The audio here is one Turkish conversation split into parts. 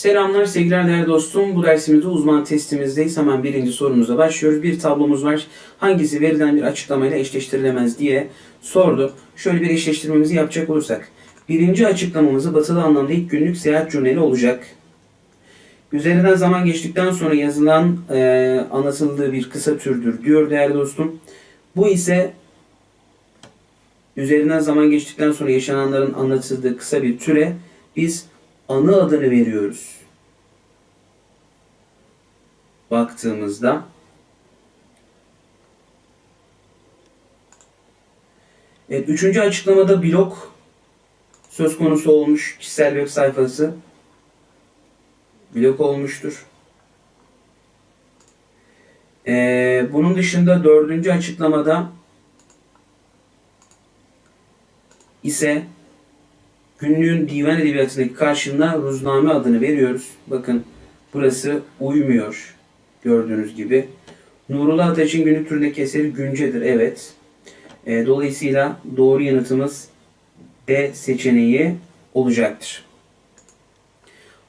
Selamlar sevgiler değerli dostum. Bu dersimizde uzman testimizdeyiz. Hemen birinci sorumuza başlıyoruz. Bir tablomuz var. Hangisi verilen bir açıklamayla eşleştirilemez diye sordu. Şöyle bir eşleştirmemizi yapacak olursak. Birinci açıklamamızı batılı anlamda ilk günlük seyahat cümleli olacak. Üzerinden zaman geçtikten sonra yazılan e, anlatıldığı bir kısa türdür diyor değerli dostum. Bu ise üzerinden zaman geçtikten sonra yaşananların anlatıldığı kısa bir türe biz anı adını veriyoruz. Baktığımızda Evet, üçüncü açıklamada blog söz konusu olmuş. Kişisel web sayfası blog olmuştur. Ee, bunun dışında dördüncü açıklamada ise günlüğün divan edebiyatındaki karşılığına ruzname adını veriyoruz. Bakın burası uymuyor gördüğünüz gibi. Nurullah Ateş'in günlük türündeki eseri Günce'dir. Evet. E, dolayısıyla doğru yanıtımız D seçeneği olacaktır.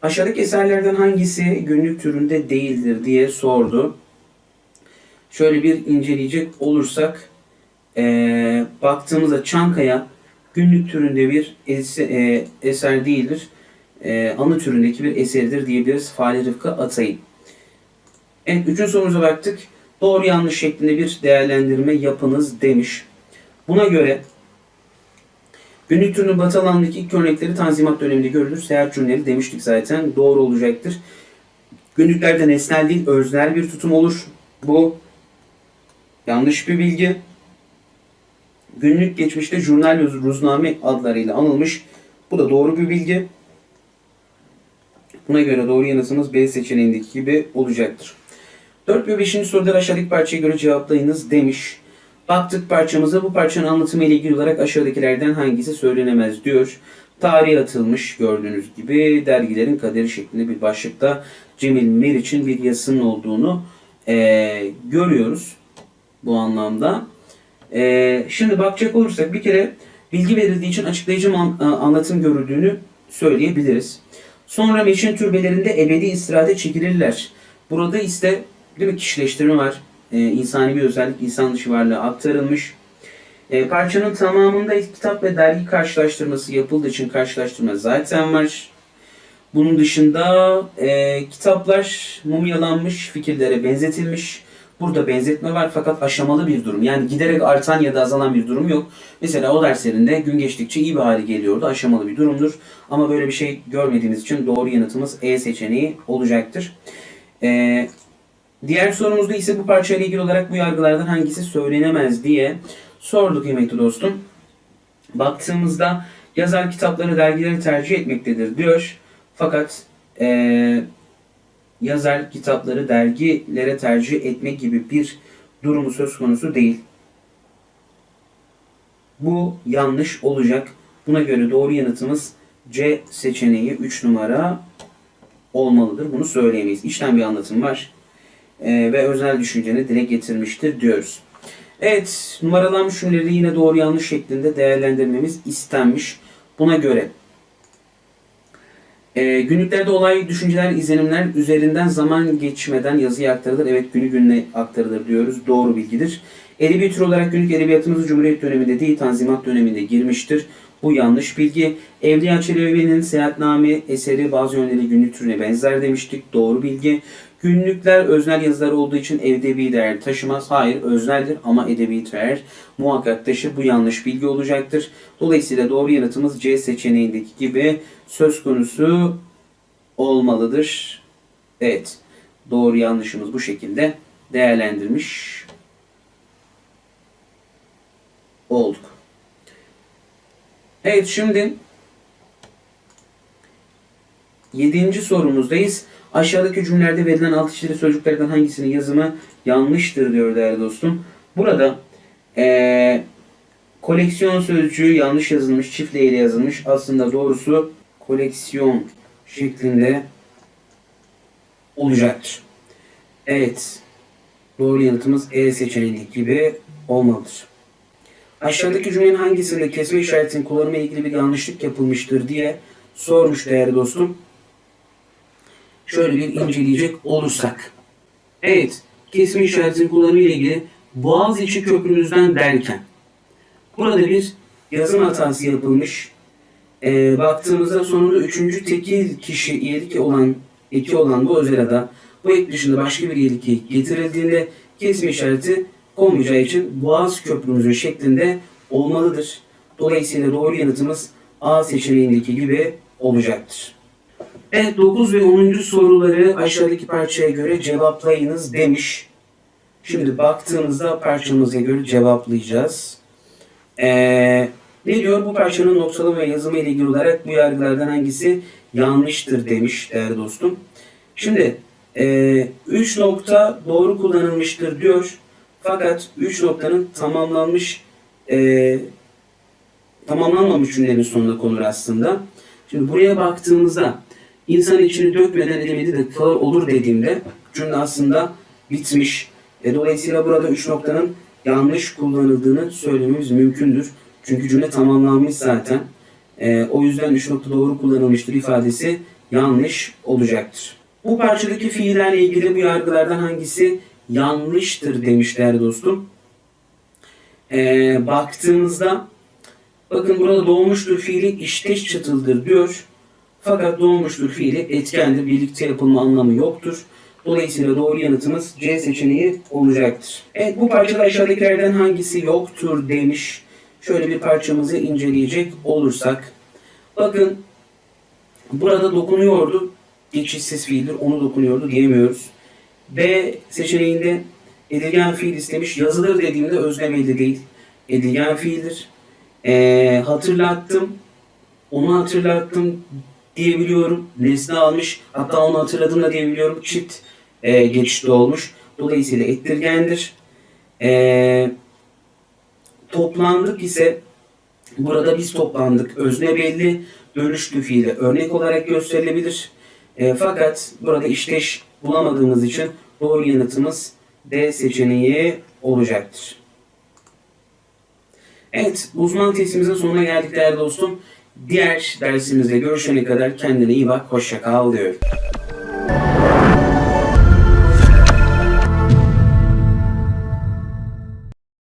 Aşağıdaki eserlerden hangisi günlük türünde değildir diye sordu. Şöyle bir inceleyecek olursak e, baktığımızda Çankaya günlük türünde bir e, eser değildir. E, anı türündeki bir eseridir diyebiliriz Fahri Rıfkı Atay'ın. Evet, üçüncü sorumuza baktık. Doğru yanlış şeklinde bir değerlendirme yapınız demiş. Buna göre günlük türünün batı alanındaki ilk örnekleri Tanzimat döneminde görülür. Seyahat cümleleri demiştik zaten. Doğru olacaktır. Günlüklerde nesnel değil, öznel bir tutum olur. Bu yanlış bir bilgi. Günlük geçmişte jurnal ruzname adlarıyla anılmış. Bu da doğru bir bilgi. Buna göre doğru yanıtımız B seçeneğindeki gibi olacaktır. 4 ve 5. soruları aşağıdaki parçaya göre cevaplayınız demiş. Baktık parçamıza bu parçanın anlatımı ile ilgili olarak aşağıdakilerden hangisi söylenemez diyor. Tarihe atılmış gördüğünüz gibi dergilerin kaderi şeklinde bir başlıkta Cemil Meriç'in bir yazısının olduğunu eee, görüyoruz bu anlamda. Eee, şimdi bakacak olursak bir kere bilgi verildiği için açıklayıcı man- anlatım görüldüğünü söyleyebiliriz. Sonra meşin türbelerinde ebedi istirahate çekilirler. Burada ise değil mi, kişileştirme var. Ee, insani bir özellik insan dışı varlığa aktarılmış. Ee, parçanın tamamında kitap ve dergi karşılaştırması yapıldığı için karşılaştırma zaten var. Bunun dışında e, kitaplar mumyalanmış, fikirlere benzetilmiş. Burada benzetme var fakat aşamalı bir durum. Yani giderek artan ya da azalan bir durum yok. Mesela o derslerinde gün geçtikçe iyi bir hale geliyordu. Aşamalı bir durumdur. Ama böyle bir şey görmediğimiz için doğru yanıtımız E seçeneği olacaktır. Ee, diğer sorumuzda ise bu parçayla ilgili olarak bu yargılardan hangisi söylenemez diye sorduk kıymetli dostum. Baktığımızda yazar kitapları, dergileri tercih etmektedir diyor. Fakat ee, yazar kitapları dergilere tercih etmek gibi bir durumu söz konusu değil. Bu yanlış olacak. Buna göre doğru yanıtımız C seçeneği 3 numara olmalıdır. Bunu söyleyemeyiz. İçten bir anlatım var. Ee, ve özel düşünceni dile getirmiştir diyoruz. Evet, numaralanmış cümleleri yine doğru yanlış şeklinde değerlendirmemiz istenmiş. Buna göre e, günlüklerde olay, düşünceler, izlenimler üzerinden zaman geçmeden yazıya aktarılır. Evet günü gününe aktarılır diyoruz. Doğru bilgidir. Edebi tür olarak günlük edebiyatımız Cumhuriyet döneminde değil Tanzimat döneminde girmiştir. Bu yanlış bilgi. Evliya Çelebi'nin Seyahatname eseri bazı yönleri günlük türüne benzer demiştik. Doğru bilgi. Günlükler öznel yazılar olduğu için edebi değer taşımaz. Hayır özneldir ama edebi değer muhakkak taşır. Bu yanlış bilgi olacaktır. Dolayısıyla doğru yanıtımız C seçeneğindeki gibi söz konusu olmalıdır. Evet. Doğru yanlışımız bu şekilde değerlendirmiş olduk. Evet şimdi yedinci sorumuzdayız. Aşağıdaki cümlelerde verilen alt çizili sözcüklerden hangisinin yazımı yanlıştır diyor değerli dostum. Burada eee, koleksiyon sözcüğü yanlış yazılmış, çift L ile yazılmış. Aslında doğrusu koleksiyon şeklinde olacaktır. Evet. Doğru yanıtımız E seçeneği gibi olmalıdır. Aşağıdaki cümlenin hangisinde kesme işaretinin kullanımı ilgili bir yanlışlık yapılmıştır diye sormuş değerli dostum. şöyle bir inceleyecek olursak. Evet, kesme işaretinin kullanımı ile ilgili Boğaziçi Köprümüzden derken burada bir yazım hatası yapılmış. Ee, baktığımızda sonunda üçüncü tekil kişi iyelik olan eki olan bu özelada bu ek dışında başka bir iyelik getirildiğinde kesme işareti konmayacağı için Boğaz Köprümüzün şeklinde olmalıdır. Dolayısıyla doğru yanıtımız A seçeneğindeki gibi olacaktır. Evet 9 ve 10. soruları aşağıdaki parçaya göre cevaplayınız demiş. Şimdi baktığımızda parçamıza göre cevaplayacağız. Ee, ne diyor? Bu parçanın noktalama ve yazımı ile ilgili olarak bu yargılardan hangisi yanlıştır demiş değerli dostum. Şimdi 3 nokta doğru kullanılmıştır diyor. Fakat 3 noktanın tamamlanmış e, tamamlanmamış cümlenin sonunda konur aslında. Şimdi buraya baktığımızda insan içini dökmeden edemedi de kal olur dediğimde cümle aslında bitmiş. E, dolayısıyla burada üç noktanın yanlış kullanıldığını söylememiz mümkündür. Çünkü cümle tamamlanmış zaten. E, o yüzden üç nokta doğru kullanılmıştır ifadesi yanlış olacaktır. Bu parçadaki fiillerle ilgili bu yargılardan hangisi yanlıştır demişler dostum. E, baktığımızda bakın burada doğmuştur fiili işteş çatıldır diyor. Fakat doğmuştur fiili etkendir. Birlikte yapılma anlamı yoktur. Dolayısıyla doğru yanıtımız C seçeneği olacaktır. Evet bu parçada aşağıdakilerden hangisi yoktur demiş. Şöyle bir parçamızı inceleyecek olursak. Bakın burada dokunuyordu. Geçişsiz fiildir. Onu dokunuyordu diyemiyoruz. B seçeneğinde edilgen fiil istemiş. Yazılır dediğimde özlem elde değil. Edilgen fiildir. Ee, hatırlattım. Onu hatırlattım diyebiliyorum. Nesne almış. Hatta onu hatırladım da diyebiliyorum. Çift e, geçişli olmuş. Dolayısıyla ettirgendir. E, toplandık ise burada biz toplandık. Özne belli. Dönüşlü fiili örnek olarak gösterilebilir. E, fakat burada işteş bulamadığımız için doğru yanıtımız D seçeneği olacaktır. Evet, uzman testimizin sonuna geldik değerli dostum. Diğer dersimizde görüşene kadar kendine iyi bak, hoşça kal diyorum.